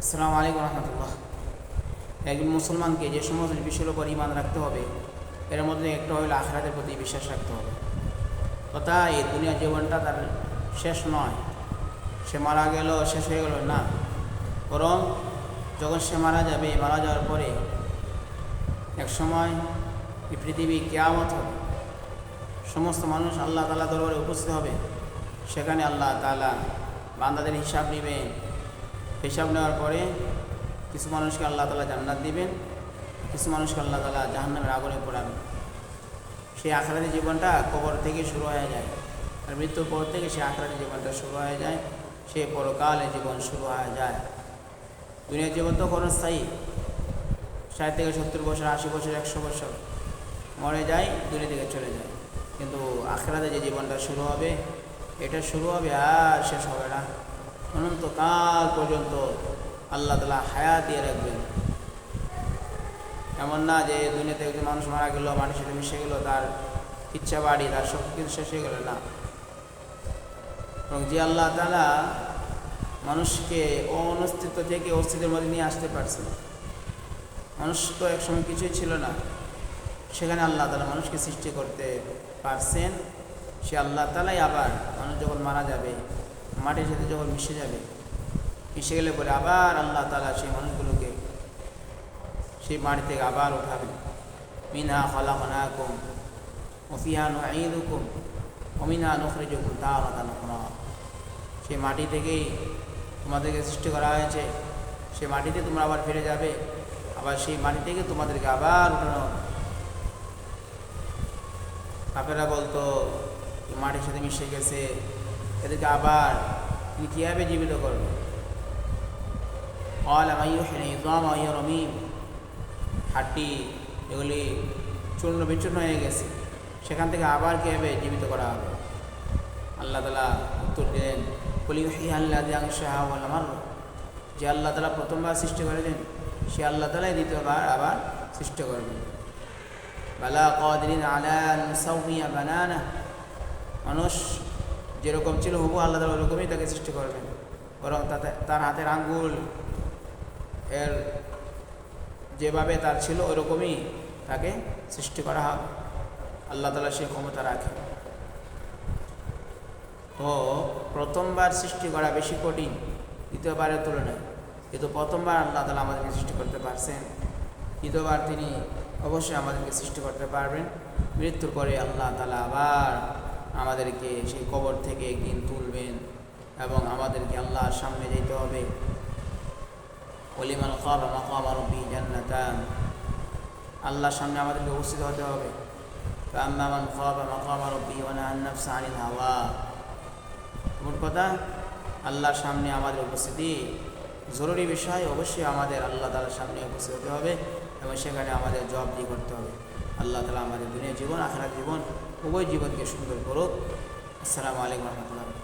আসসালামু আলাইকুম রহমতুল্লাহ। একজন মুসলমানকে যে সমস্ত বিষয়ের উপর ইমান রাখতে হবে, এর মধ্যে একটা হলো আখরাতের প্রতি বিশ্বাস রাখতে হবে। তথা এই দুনিয়ার জীবনটা তার শেষ নয়। সে মারা গেল, শেষ হয়ে গেল, না। বরং যখন সে মারা যাবে, মারা যাওয়ার পরে এক সময় এই পৃথিবী কেয়ামত হবে। সমস্ত মানুষ আল্লাহ তালা দরবারে উপস্থিত হবে। সেখানে আল্লাহ তালা বান্দাদের হিসাব নেবেন। হিসাব নেওয়ার পরে কিছু মানুষকে আল্লাহ তালা জান্নাত দিবেন, কিছু মানুষকে আল্লাহ তালা জাহান্নামের আগুনে পোড়াবেন। সেই আখড়াতের জীবনটা কবর থেকে শুরু হয়ে যায় আর মৃত্যুর পর থেকে সেই আখড়াতের জীবনটা শুরু হয়ে যায় সে পরকালে জীবন শুরু হয়ে যায়। দুনিয়ার জীবন তো ক্ষণস্থায়ী ষাট থেকে সত্তর বছর, আশি বছর, একশো বছর মরে যায়, দুনিয়া থেকে চলে যায়। কিন্তু আখড়াতে যে জীবনটা শুরু হবে, এটা শুরু হবে আর শেষ হবে না। অনন্তকাল পর্যন্ত আল্লাহ তালা হায়াত দিয়ে রাখবেন। এমন না যে দুনিয়াতে একজন মানুষ মারা গেল, মানুষের মিশে গেল, তার ইচ্ছা বাড়ি, তার সব কিছু শেষ হয়ে গেল না। এবং যে আল্লাহ তালা মানুষকে অনস্তিত্ব থেকে অস্তিত্বের মধ্যে নিয়ে আসতে পারছে মানুষ তো একসময় কিছুই ছিল না। সেখানে আল্লাহ তালা মানুষকে সৃষ্টি করতে পারছেন। সে আল্লাহ তালাই আবার মানুষ যখন মারা যাবে মাটির সাথে যখন মিশে যাবে, মিশে গেলে পরে আবার আল্লাহ তালা সেই মানুষগুলোকে সেই মাটি থেকে আবার উঠাবেন মিনা খলা খনাকুম ওফিহা নুকুম অমিনা নখরিজুকুম তাওরাতান উখরা সেই মাটি থেকেই তোমাদেরকে সৃষ্টি করা হয়েছে, সেই মাটিতে তোমরা আবার ফিরে যাবে, আবার সেই মাটি থেকে তোমাদেরকে আবার উঠানো। কাপেরা বলতো মাটির সাথে মিশে গেছে এদেরকে আবার তুমি কীভাবে জীবিত করবেন? কল রমিম হাটি এগুলি চূর্ণ বিচূর্ণ হয়ে গেছে। সেখান থেকে আবার কীভাবে জীবিত করা হবে? আল্লাহ তালা উত্তর দিলেন কলিহি আল্লাহ আমার যে আল্লাহ তালা প্রথমবার সৃষ্টি করেছেন, সে আল্লাহ তালাই দ্বিতীয়বার আবার সৃষ্টি করবেন। বালা কদিন আলা বানানা। মানুষ যেরকম ছিল হুবু আল্লাহ তালা ওরকমই তাকে সৃষ্টি করবেন। বরং তাতে তার হাতের আঙ্গুল, এর যেভাবে তার ছিল ওরকমই তাকে সৃষ্টি করা হবে। আল্লাহ তালা সে ক্ষমতা রাখে। তো প্রথমবার সৃষ্টি করা বেশি কঠিন, দ্বিতীয়বারের তুলনায়। কিন্তু প্রথমবার আল্লাহ তালা আমাদেরকে সৃষ্টি করতে পারছেন। দ্বিতীয়বার তিনি অবশ্যই আমাদেরকে সৃষ্টি করতে পারবেন। মৃত্যুর পরে আল্লাহ তালা আবার আমাদেরকে সেই কবর থেকে একদিন তুলবেন এবং আমাদেরকে আল্লাহর সামনে যেতে হবে। অলিমান খাব মাকাম রব্বি জান্নাতান। আল্লাহর সামনে আমাদেরকে উপস্থিত হতে হবে। কাম্মামান খাব মাকাম রব্বি ওয়ানা আন্নাফসা আনিল হাওয়া। মোট কথা, আল্লাহর সামনে আমাদের উপস্থিতি জরুরি বিষয়। অবশ্যই আমাদের আল্লাহ তালার সামনে উপস্থিত হতে হবে এবং সেখানে আমাদের জব দিয়ে করতে হবে। আল্লাহ তালা আমাদের দুনিয়া জীবন, আখেরাত জীবন উভয় জীবনকে সুন্দর করুক। আসসালামু আলাইকুম রহমতুল্লাহ।